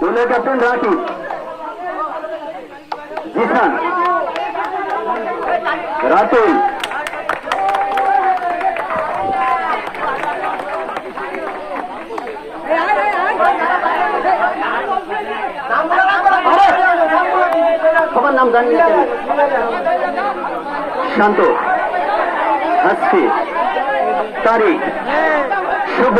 দলের ক্যাপ্টেন রাকিব জিসান। রাতুল। সবার নাম জানিয়ে শান্ত। হাসি তারিখ শুভ।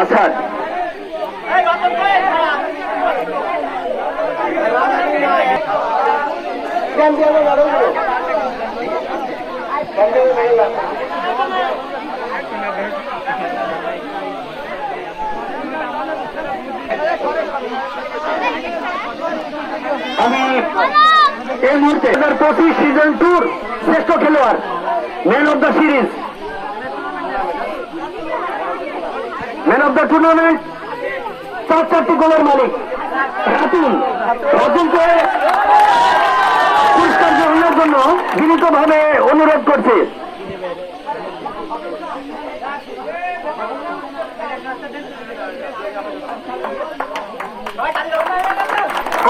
আসাদ আমি এই মুহূর্তে পঁচিশ সিজন টুর শ্রেষ্ঠ খেলোয়াড় man of the series man of the tournament চার চারটি গোলের মালিক, রাতুল। রাতুলকে পুরস্কার গ্রহণের জন্য বিনীতভাবে অনুরোধ করছে।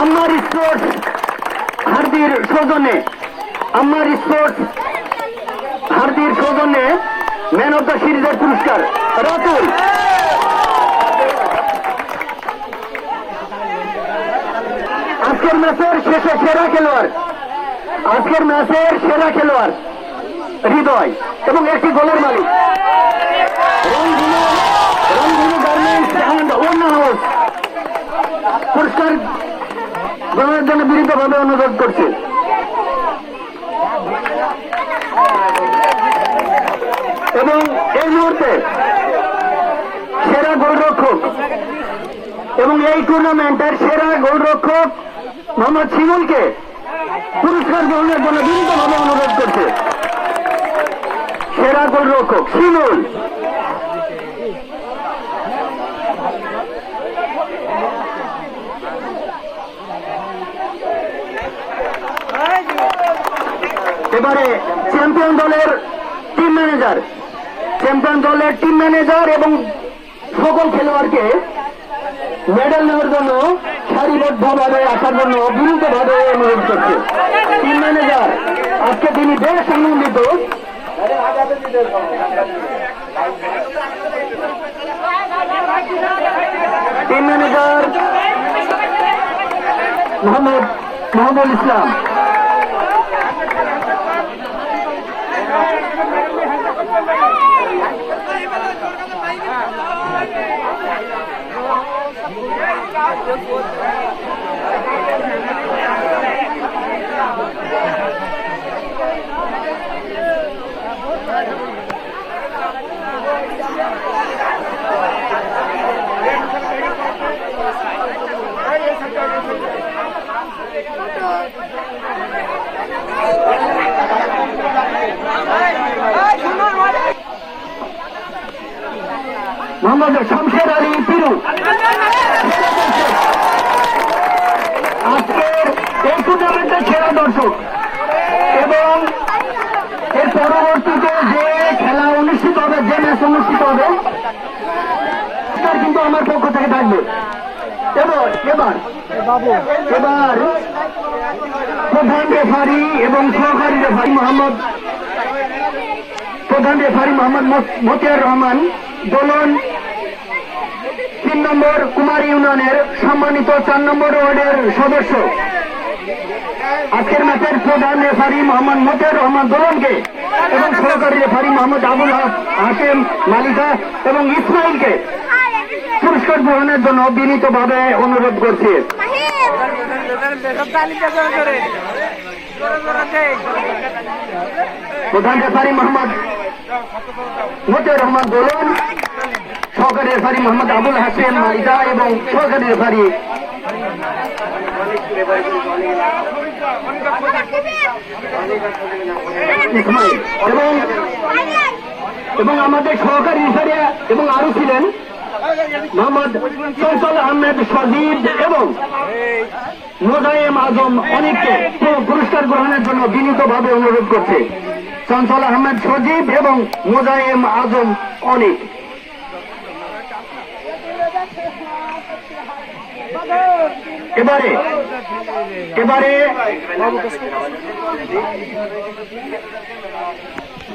আমার স্পোর্টস হার্দির সৌজন্যে আমার স্পোর্টস হার্দির সৌজন্যে ম্যান অফ দ্য সিরিজের পুরস্কার, রাতুল। আজকের ম্যাচের শেষে সেরা খেলোয়াড়, আজকের ম্যাচের সেরা খেলোয়াড় হৃদয় এবং একটি গোলের মালিক। পুরস্কার গ্রহণের জন্য বিনীতভাবে অনুরোধ করছে। এবং এই মুহূর্তে সেরা গোলরক্ষক এবং এই টুর্নামেন্টের সেরা গোলরক্ষক মোহাম্মদ শিমুলকে পুরস্কার গ্রহণের জন্য বিনীতভাবে অনুরোধ করছে। সেরা গোলরক্ষক শিমুল। এবারে চ্যাম্পিয়ন দলের টিম ম্যানেজার চ্যাম্পিয়ন দলের টিম ম্যানেজার এবং সকল খেলোয়াড়কে মেডেল নেওয়ার জন্য সারিবদ্ধভাবে আসার জন্য বিনীতভাবে অনুরোধ করছে। টিম ম্যানেজার আজকে তিনি বেশ আনন্দিত। Team manager Mohammad Mohammad Islam. Mohammad Shamsher Ali Piru আজকের এই টুর্নামেন্টের সেরা দর্শক। এবং এর পরবর্তীতে যে খেলা অনুষ্ঠিত হবে, যে ম্যাচ অনুষ্ঠিত হবে তার কিন্তু আমার পক্ষ থেকে থাকবে। এবার এবার এবার প্রধান রেফারি এবং সহকারী রেফারি মোহাম্মদ প্রধান রেফারি মোহাম্মদ মতিয়ার রহমান, দোলন তিন নম্বর কুমার ইউনিয়নের সম্মানিত চার নম্বর ওয়ার্ডের সদস্য। আজকের ম্যাচের প্রধান রেফারি মোহাম্মদ মতিয়ার রহমান দোলনকে এবং সহকারী রেফারি মোহাম্মদ আবুল হাসেম মালিকা এবং ইসমাইলকে পুরস্কার গ্রহণের জন্য বিনীতভাবে অনুরোধ করছি। প্রধান রেফারি মোহাম্মদ মতিয়ার রহমান দোলন সহকারী রেফারি মোহাম্মদ আবুল হাসেন মালিদা এবং সহকারী রেফারি। এবং এবং আমাদের সহকারী রেফারি এবং আরও ছিলেন মোহাম্মদ চঞ্চল আহমেদ সজিদ এবং মোজায়েম আজম অনেককে। পুরস্কার গ্রহণের জন্য বিনীতভাবে অনুরোধ করছে। চঞ্চল আহমেদ সজীব এবং মোজায়েম আজম অনেক। এবারে এবারে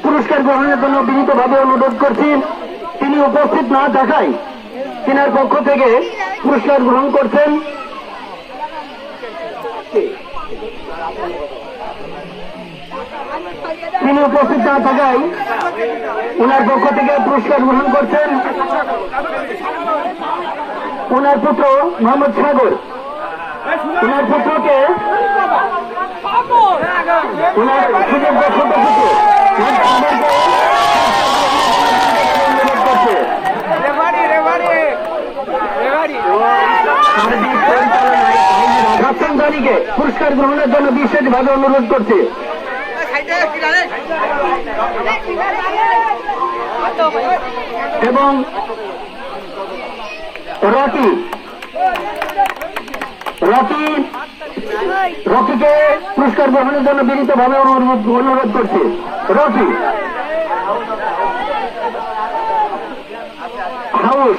পুরস্কার গ্রহণের জন্য বিনীতভাবে অনুরোধ করছি, তিনি উপস্থিত না থাকায় তিনার পক্ষ থেকে পুরস্কার গ্রহণ করছেন। তিনি উপস্থিত না থাকায় ওনার পক্ষ থেকে পুরস্কার গ্রহণ করছেন ওনার পুত্র মোহাম্মদ সাগর। ওনার পুত্রকে ওনার সুযোগ্য ছোট পুত্র পুরস্কার গ্রহণের জন্য বিশেষভাবে অনুরোধ করছে। এবং রকি রকি রকিকে পুরস্কার গ্রহণের জন্য বিনীতভাবে অনুরোধ অনুরোধ করছে। রকি হাউস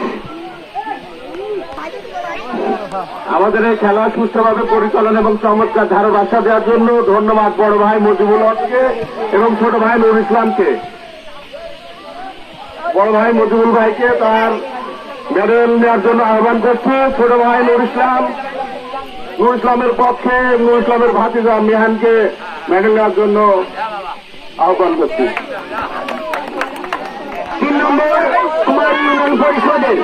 আমাদের এই খেলা সুস্থভাবে পরিচালনা এবং চমৎকার আশা দেওয়ার জন্য ধন্যবাদ বড় ভাই মজিবুল হককে এবং ছোট ভাই নুর ইসলামকে। বড় ভাই মজিবুল ভাইকে তার মেডেল নেওয়ার জন্য আহ্বান করছি। ছোট ভাই নুর ইসলাম। নুর ইসলামের পক্ষে নুর ইসলামের ভাতিজা মিহানকে মেডেল নেওয়ার জন্য আহ্বান করছি। তিন নম্বর, কুমার পরিষদের।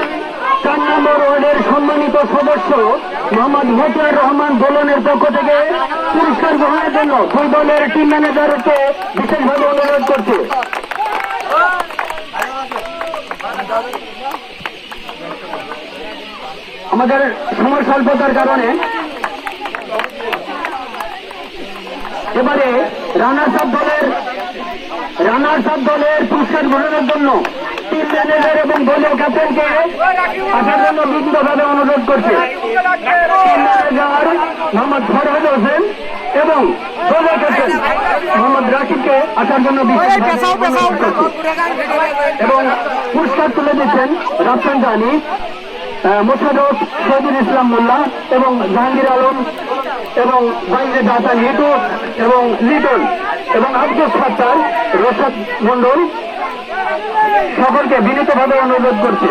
চার নম্বর ওয়ার্ডের সম্মানিত সদস্য মোহাম্মদ মতিয়ার রহমান দোলনের পক্ষ থেকে পুরস্কার গ্রহণের জন্য দুই টিম ম্যানেজারকে বিশেষভাবে অনুরোধ করছে। আমাদের সময় স্বল্পতার কারণে এবারে রানার্স দলের রানার্স দলের পুরস্কার গ্রহণের জন্য ম্যানেজার এবং দলীয় ক্যাপ্টেনকে আসার জন্য বিভিন্নভাবে অনুরোধ করছে। মোহাম্মদ ফরহাদ হোসেন এবং দলীয় ক্যাপ্টেন মোহাম্মদ রাকিবকে আসার জন্য এবং পুরস্কার তুলে দিচ্ছেন রাফসান জানি মোশারফ শহীদুল ইসলাম মোল্লা এবং জাহাঙ্গীর আলম এবং বাইরে দাতা লিটু এবং লিটন এবং আব্দুল সত্তার রশাদ মন্ডল সকলকে বিনীতভাবে অনুরোধ করছে।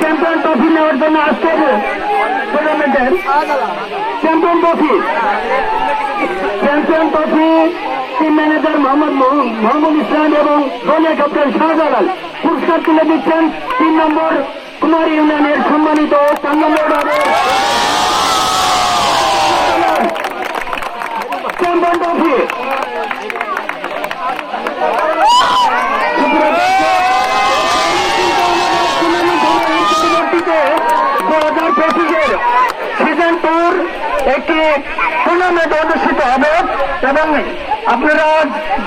চ্যাম্পিয়ন ট্রফি নেওয়ার জন্য আজকের টুর্নামেন্টের champion trophy. Champion trophy team manager Mohammad মহ- মোহাম্মদ ইসলাম এবং দলীয় ক্যাপ্টেন শাহজালাল পুরস্কার তুলে দিচ্ছেন তিন নম্বর কুমার ইউনিয়নের সম্মানিত চার নম্বর চ্যাম্পিয়ন দু অনুষ্ঠিত হবে এবং আপনারা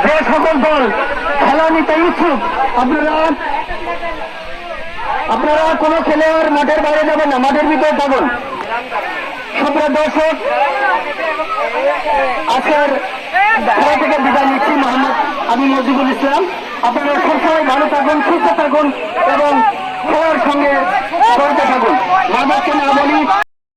যে সকল দল খেলা নিতে ইচ্ছুক আপনারা আপনারা কোনো খেলোয়াড় মাঠের বাইরে যাবেন না, মাঠের ভিতরে থাকুন। সুপ্রিয় দর্শক, আজকের খেলা থেকে বিদায় নিচ্ছি। মোহাম্মদ আমি মজিবুল ইসলাম, আপনারা সবসময় ভালো থাকুন, সুস্থ থাকুন এবং খেলার সঙ্গে চলতে থাকুন। মাদারকে না বলি